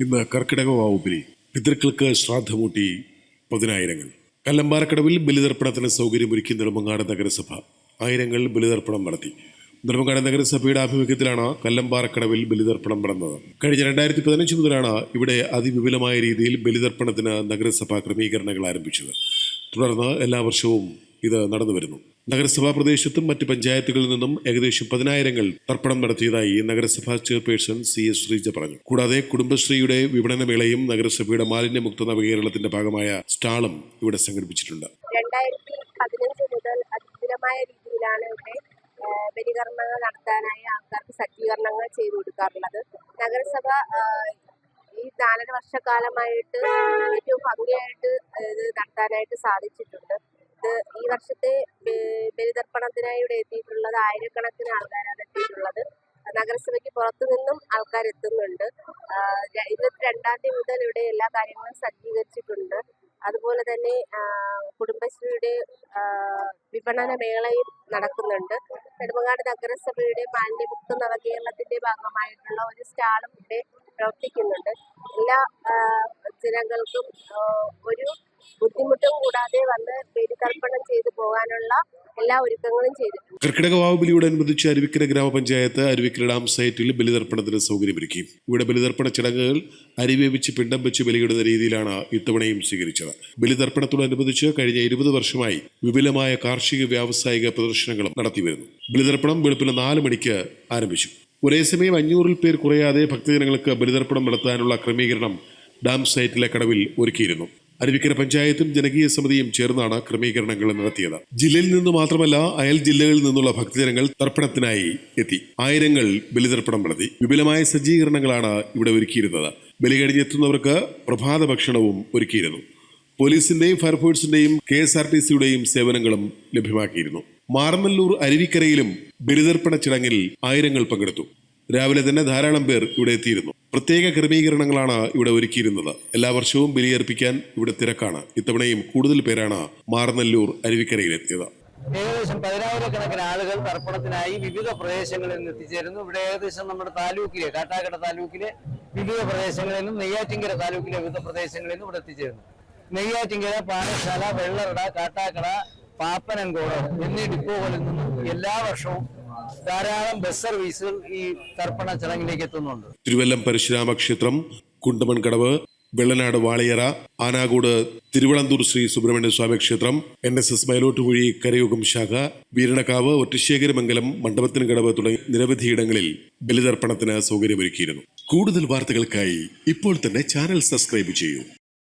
ഇന്ന് കർക്കിടക വാവുബലി പിതൃക്കൾക്ക് ശ്രാദ്ധമൂട്ടി പതിനായിരങ്ങൾ. കല്ലമ്പാറക്കടവിൽ ബലിതർപ്പണത്തിന് സൗകര്യമൊരുക്കി നെടുമങ്ങാട് നഗരസഭ ആയിരങ്ങൾ ബലിതർപ്പണം നടത്തി. നെടുമങ്ങാട് നഗരസഭയുടെ ആഭിമുഖ്യത്തിലാണ് കല്ലമ്പാറക്കടവിൽ ബലിതർപ്പണം നടന്നത്. കഴിഞ്ഞ രണ്ടായിരത്തി പതിനഞ്ച് മുതലാണ് ഇവിടെ അതിവിപുലമായ രീതിയിൽ ബലിതർപ്പണത്തിന് നഗരസഭ ക്രമീകരണങ്ങൾ ആരംഭിച്ചത്. തുടർന്ന് എല്ലാ വർഷവും ഇത് നടന്നു വരുന്നു നഗരസഭാ പ്രദേശത്തും മറ്റ് പഞ്ചായത്തുകളിൽ നിന്നും ഏകദേശം പതിനായിരങ്ങൾ തർപ്പണം നടത്തിയതായി നഗരസഭാ ചെയർപേഴ്സൺ സി എസ് ശ്രീജ പറഞ്ഞു. കൂടാതെ കുടുംബശ്രീയുടെ വിപണനമേളയും നഗരസഭയുടെ മാലിന്യമുക്ത നവകേരളത്തിന്റെ ഭാഗമായ സ്റ്റാളും ഇവിടെ സംഘടിപ്പിച്ചിട്ടുണ്ട്. രണ്ടായിരത്തി പതിനഞ്ച് മുതൽ രീതിയിലാണ് നടത്താനായി ആൾക്കാർക്ക് സജ്ജീകരണങ്ങൾ ചെയ്തു കൊടുക്കാറുള്ളത്. നഗരസഭ ഈ നാലര വർഷക്കാലമായിട്ട് ഏറ്റവും ഭംഗിയായിട്ട് ഇത് നടത്താനായിട്ട് സാധിച്ചിട്ടുണ്ട്. ഈ വർഷത്തെ ബലിതർപ്പണത്തിനായി ഇവിടെ എത്തിയിട്ടുള്ളത് ആയിരക്കണക്കിന് ആൾക്കാരാണ് എത്തിയിട്ടുള്ളത്. നഗരസഭയ്ക്ക് പുറത്തു നിന്നും ആൾക്കാർ എത്തുന്നുണ്ട്. ഇരുപത്തി രണ്ടാം തീയതി മുതൽ ഇവിടെ എല്ലാ കാര്യങ്ങളും സജ്ജീകരിച്ചിട്ടുണ്ട്. അതുപോലെ തന്നെ കുടുംബശ്രീയുടെ വിപണന മേളയും നടക്കുന്നുണ്ട്. നെടുമങ്ങാട് നഗരസഭയുടെ മാലിന്യമുക്ത നവകേരളത്തിന്റെ ഭാഗമായിട്ടുള്ള ഒരു സ്റ്റാളും ഇവിടെ പ്രവർത്തിക്കുന്നുണ്ട്. എല്ലാ ജനങ്ങൾക്കും ഒരു ബുദ്ധിമുട്ടും കൂടാതെ വന്ന് ബലിതർപ്പണം ചെയ്തു പോകാനുള്ള എല്ലാ ഒരുക്കങ്ങളും ചെയ്തിട്ടുണ്ട്. കർക്കിടക വാവുബലിയോടനുബന്ധിച്ച് അരുവിക്കര ഗ്രാമപഞ്ചായത്ത് അരുവിക്കര ഡാം സൈറ്റിൽ ബലിതർപ്പണത്തിന് സൗകര്യമൊരുക്കി. ഇവിടെ ബലിതർപ്പണ ചടങ്ങുകൾ അരിവേവിച്ച് പിണ്ടം വെച്ച് ബലിയിടുന്ന രീതിയിലാണ് ഇത്തവണയും സ്വീകരിച്ചത്. ബലിതർപ്പണത്തോടനുബന്ധിച്ച് കഴിഞ്ഞ ഇരുപത് വർഷമായി വിപുലമായ കാർഷിക വ്യാവസായിക പ്രദർശനങ്ങളും നടത്തിവരുന്നു. ബലിതർപ്പണം വെളുപ്പിന് നാല് മണിക്ക് ആരംഭിച്ചു. ഒരേ സമയം അഞ്ഞൂറിൽ പേർ കുറയാതെ ഭക്തജനങ്ങൾക്ക് ബലിതർപ്പണം നടത്താനുള്ള ക്രമീകരണം ഡാം സൈറ്റിലെ കടവിൽ ഒരുക്കിയിരുന്നു. അരുവിക്കര പഞ്ചായത്തും ജനകീയ സമിതിയും ചേർന്നാണ് ക്രമീകരണങ്ങൾ നടത്തിയത്. ജില്ലയിൽ നിന്ന് മാത്രമല്ല അയൽ ജില്ലകളിൽ നിന്നുള്ള ഭക്തജനങ്ങൾ തർപ്പണത്തിനായി എത്തി. ആയിരങ്ങൾ ബലിതർപ്പണം നടത്തി. വിപുലമായ സജ്ജീകരണങ്ങളാണ് ഇവിടെ ഒരുക്കിയിരുന്നത്. ബലി കഴിഞ്ഞെത്തുന്നവർക്ക് പ്രഭാത ഭക്ഷണവും ഒരുക്കിയിരുന്നു. പോലീസിന്റെയും ഫയർഫോഴ്സിന്റെയും കെ എസ് ആർ ടി സിയുടെയും സേവനങ്ങളും ലഭ്യമാക്കിയിരുന്നു. മാർമല്ലൂർ അരുവിക്കരയിലും ബലിതർപ്പണ ചടങ്ങിൽ ആയിരങ്ങൾ പങ്കെടുത്തു. രാവിലെ തന്നെ ധാരാളം പേർ ഇവിടെ എത്തിയിരുന്നു. പ്രത്യേക ക്രമീകരണങ്ങളാണ് ഇവിടെ ഒരുക്കിയിരുന്നത്. എല്ലാ വർഷവും ബലിയർപ്പിക്കാൻ ഇവിടെ തിരക്കാണ്. ഇത്തവണയും കൂടുതൽ പേരാണ് മാറനല്ലൂർ അരുവിക്കരയിലെത്തിയത്. ഏകദേശം പതിനായിരക്കണക്കിന് ആളുകൾ തർപ്പണത്തിനായി വിവിധ പ്രദേശങ്ങളിൽ നിന്ന് എത്തിച്ചേരുന്നു. ഇവിടെ ഏകദേശം നമ്മുടെ താലൂക്കിലെ കാട്ടാക്കട താലൂക്കിലെ വിവിധ പ്രദേശങ്ങളിൽ നിന്നും നെയ്യാറ്റിങ്കര താലൂക്കിലെ വിവിധ പ്രദേശങ്ങളിൽ നിന്നും ഇവിടെ എത്തിച്ചേരുന്നു. നെയ്യാറ്റിങ്കര പാറശാല വെള്ളറട കാട്ടാക്കട പാപ്പനൻകോട് എന്നീ ഡിപ്പോകളിൽ നിന്നും എല്ലാ വർഷവും ധാരാളം ബസ് സർവീസുകൾ ഈ തർപ്പണ ചടങ്ങിലേക്ക് എത്തുന്നുണ്ട്. തിരുവല്ലം പരശുരാമ ക്ഷേത്രം കുണ്ടമൺകടവ് വെള്ളനാട് വാളിയറ ആനാകൂട് തിരുവളന്തൂർ ശ്രീ സുബ്രഹ്മണ്യ സ്വാമി ക്ഷേത്രം എൻ എസ് എസ് മൈലോട്ടുകുഴി കരയോഗം ശാഖ വീരണക്കാവ് ഒറ്റശേഖരമംഗലം മണ്ഡപത്തിൻകടവ് തുടങ്ങി നിരവധിയിടങ്ങളിൽ ബലിതർപ്പണത്തിന് സൗകര്യമൊരുക്കിയിരുന്നു. കൂടുതൽ വാർത്തകൾക്കായി ഇപ്പോൾ തന്നെ ചാനൽ സബ്സ്ക്രൈബ് ചെയ്യൂ.